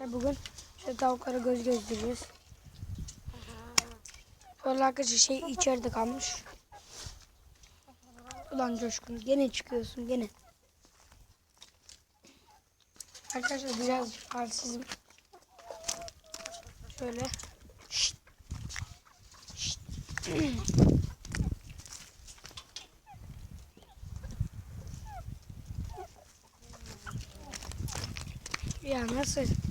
İşte bugün şu tavuklara göz gözdürüyoruz. Sonra arkadaşlar şey içeride kalmış. Ulan Coşkun gene çıkıyorsun gene. Arkadaşlar birazcık halsizim. Şöyle. Şşt. Şşt. ya nasıl?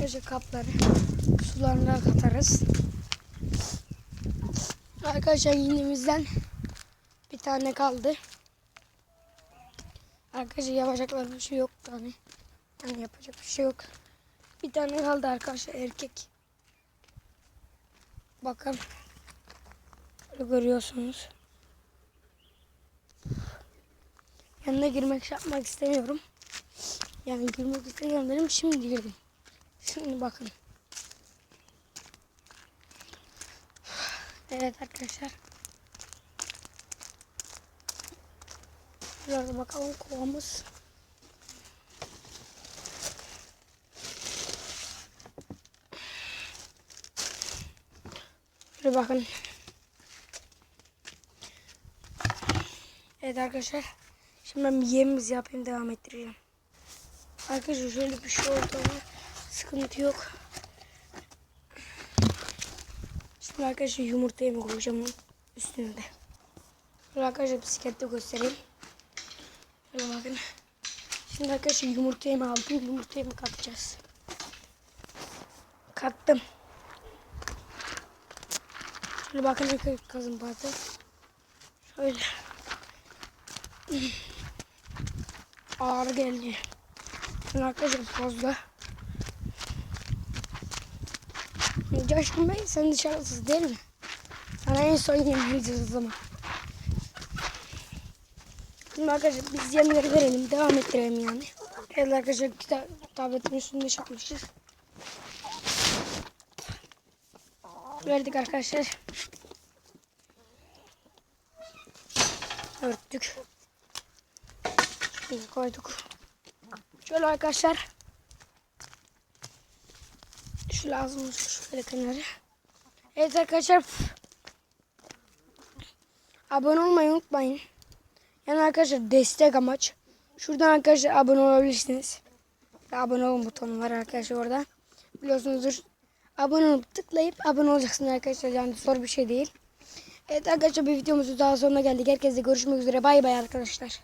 Arkadaşlar kapları sularına katarız. Arkadaşlar yinimizden bir tane kaldı. Arkadaşlar yapacaklar bir şey yok tane. Yani yapacak bir şey yok. Bir tane kaldı arkadaşlar erkek. Bakın. Böyle görüyorsunuz. Yanına girmek şey yapmak istemiyorum. Yani girmek istemiyorum dedim şimdi girdim. Şimdi bakın. Evet arkadaşlar. Biraz bakalım kovamız. Şöyle bakın. Evet arkadaşlar. Şimdi ben yemimizi yapayım devam ettireceğim. Arkadaşlar şöyle bir şey oldu sıkıntı yok. Şimdi arkadaşlar yumurtayı mı koyacağım üstünde. Şöyle arkadaşlar bisiklette göstereyim. Şöyle bakın. Şimdi arkadaşlar yumurtayı mı aldım? Yumurtayı mı katacağız? Kattım. Şöyle bakın arkadaşlar kazın parça. Şöyle. Ağır geldi. Şimdi arkadaşlar fazla. Coşkun Bey sen dışarısız değil mi? Sana en son yem vereceğiz o zaman. Şimdi arkadaşlar biz yemleri verelim. Devam ettirelim yani. Evet arkadaşlar kitap, tabletin üstünde şey yapmışız. Verdik arkadaşlar. Örttük. Şimdi koyduk. Şöyle arkadaşlar. Şu lazım şöyle kenarı. Evet arkadaşlar. Abone olmayı unutmayın. Yani arkadaşlar destek amaç. Şuradan arkadaşlar abone olabilirsiniz. Abone olun butonu var arkadaşlar orada. Biliyorsunuzdur. Abone olup tıklayıp abone olacaksınız arkadaşlar. Yani zor bir şey değil. Evet arkadaşlar bir videomuzun daha sonuna geldik. Herkese görüşmek üzere. Bay bay arkadaşlar.